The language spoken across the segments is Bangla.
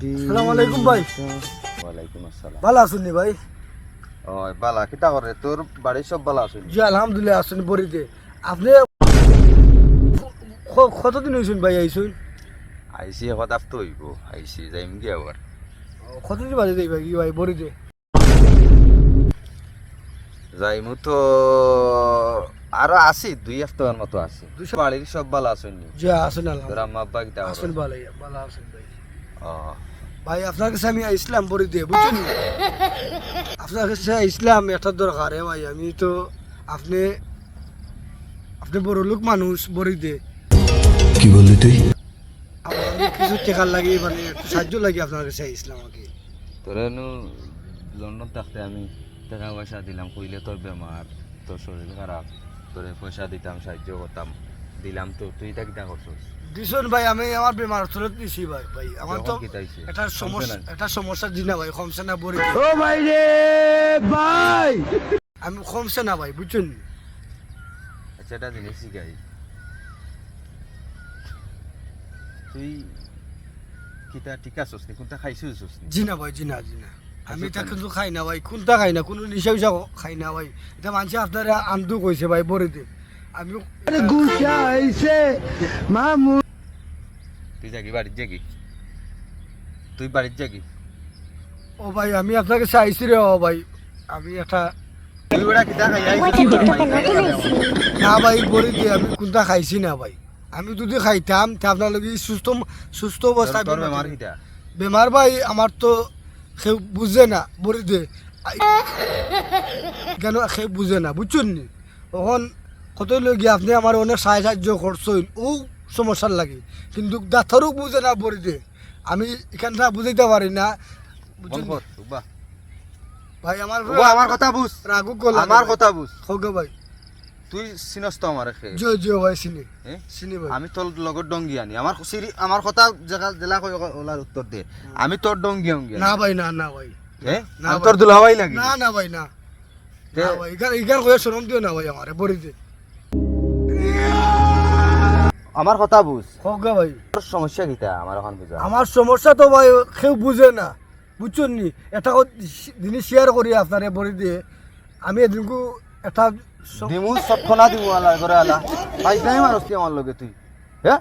আলাইকুম ভাই। ওয়ালাইকুম আসসালাম। ভালো আছেন নি ভাই? ও বালা কিতা করে? তোর বাড়ির সব বালা আছে জি আলহামদুলিল্লাহ আছেন বরিতে আপনি কতদিন হয়েছেন ভাই আইসুন আইসি এখন আফতো হইব আইসি যাইম কি আবার? কতদিন বাজে যাই ভাই ভাই বরিতে যাইমু তো আরও আছি দুই সপ্তাহের মতো আছে। দুই বাড়ির সব বালা আছেন নি? জি তোর আলহামদুলিল্লাহ আব্বা কিতা করে? ভালো ভালো আছেন ভাই। ও। ভাই আপনার কাছে আমি ইসলাম বরিতে বুঝছেন নি? আপনার কাছে ইসলাম একটা দরকার ভাই আমি তো আপনি আপনি বড় লোক মানুষ বরিতে কি বললি তুই? কিছু টেকার লাগে মানে একটু সাহায্য লাগে আপনার কাছে ইসলাম আমাকে। তোরে নু লন্ডন থাকতে আমি টাকা পয়সা দিলাম কইলে তোর বেমার তোর শরীর খারাপ তোরে পয়সা দিতাম সাহায্য করতাম। দিলাম তো তুই তা কিতা করছস? দিছুন ভাই আমি আমার বেমার তুলত দিছি ভাই ভাই। আমার তো? এটা সমস্যা এটা সমস্যা দি না ভাই কমছে না বড়ি ও ভাই রে ভাই! আমি কমছে না ভাই বুঝছেন আচ্ছা এটা জিনিস শিখাই তুই কিতা টিকা আছস নি? কোনটা খাইছিস নি? জি না ভাই জি না জি না আমি আচ্ছা, এটা কিন্তু খাই না ভাই কোনটা খাই না কোনো নিশা উষা খাই না ভাই। এটা মানুষ আপনারা আন্দু কইছে ভাই বড়িতে। আমি গুছা আইছে মামু। তুই যাগি বাড়ির যাগি তুই বাড়ির যাগি ও ভাই আমি আপনার কাছে আইছি রে ও ভাই। আমি একটা না? ভাই বড়িতে আমি কোনটা খাইছি না ভাই। আমি যদি খাইতাম তা আপনার লগে সুস্থ সুস্থ অবস্থায় তোর বেমার ভাই আমার তো সে বুঝে না বড়িতে কেন সে বুঝে না বুঝছেন নি? তখন কত লগে আপনি আমার অনেক সাহায্য সাহায্য করছেন ও সমস্যার লাগে। কিন্তু ডাক্তারও বুঝে না বড়িতে আমি এখানটা বুঝাইতে পারি না ভাই আমার আমার কথা বুঝ। রাগু করলাম আমার কথা বুঝ। হোক ভাই। তুই চিনস তো আমার জিও জিও ভাই চিনি? চিনি ভাই। আমি তোর লগত ডঙ্গি আনি। আমার সিরি আমার কথা জায়গা জেলা কই ওলার উত্তর দে। আমি তোর ডঙ্গি অঙ্গি না ভাই না না ভাই। এ না। তোর দুলাভাই লাগি? না না ভাই না। না ভাই এখান এখান কয়ে শরম দিও না ভাই আমার বড়িতে আমার কথা বুঝ। হোক ভাই। তোর সমস্যা কিতা? আমার এখন বুঝা। আমার সমস্যা তো ভাই কেউ বুঝে না। বুঝছেন নি? এটা জিনিস শেয়ার করি আপনারে বড়ি দিয়ে আমি এদিনকু এটা দিমু সবখনা দিমু আলা করে আলা পাইছাই মানুষ তুই আমার লগে তুই? হ্যাঁ?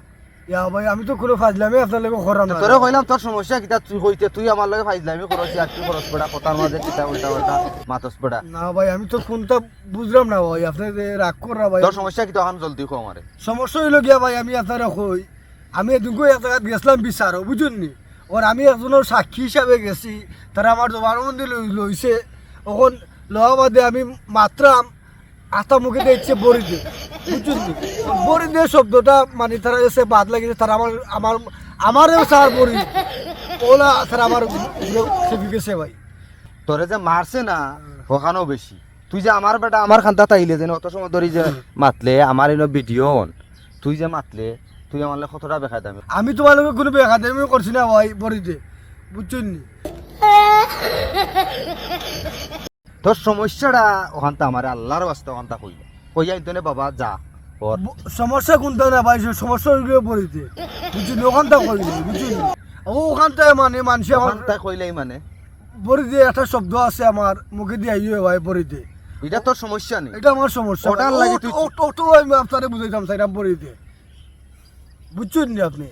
ইয়া ভাই আমি তো কোনো ফাজলামি আপনার লোক করাম না তোরে কইলাম তোর সমস্যা কিতা তুই হইতে তুই আমার লগে ফাইজলামি করছি আর তুই খরচ পড়া কথার মাঝে কিতা উল্টা উল্টা মাতস পড়া না ভাই আমি তো কোনটা বুঝলাম না ভাই আপনি যে রাগ করা ভাই। তোর সমস্যা কিতা এখন জলদি কো আমারে। সমস্যা হইল গিয়া ভাই আমি আপনারা কই আমি এদিনকু এক জায়গায় গেছিলাম বিচারও বুঝুন নি ওর আমি একজনের সাক্ষী হিসাবে গেছি তারা আমার জবানবন্দি লই- লইছে। ওখন লওয়া বাদে আমি মাত্রাম আতা মুখে দিচ্ছে বড়ি দিয়ে বুঝুন নি? বড়ি দিয়ে শব্দটা মানে তারা এসে বাদ লাগিয়েছে তারা আমার আমার আমারও সার বড়ি ওলা তারা আমার খেপি গেছে ভাই তোরে যে মারছে না ওখানেও বেশি। তুই যে আমার বেটা আমার খান্তা তাইলে যে অত সময় ধরি যে মাতলে আমার এনে ভিডিও অন তুই যে মাতলে তুই আমার কতটা বেখাই দামি আমি তোমার লোকের কোনো বেকাদামি করছি না ভাই বড়িতে বুঝছেন নি? তোর সমস্যাটা ওখানটা আমার আল্লাহর বাস্তে ওখানটা কইলা। কইয়া ইন্তনে বাবা যা ওর সমস্যা কোনটা না ভাই সমস্যা হইলে পড়িতে বুঝলি ওখানটা কইলি বুঝলি ও ওখানটা মানে মানুষ ওখানটা কইলাই মানে। পরিতে একটা শব্দ আছে আমার মুখে দিয়ে আইয়ে ভাই পরিতে এটা তোর সমস্যা নেই এটা আমার সমস্যা। ওটার লাগে তুই- ওটো আমি আপনারে বুঝাইতাম সাইরাম পরিতে বুঝছেন নি আপনি?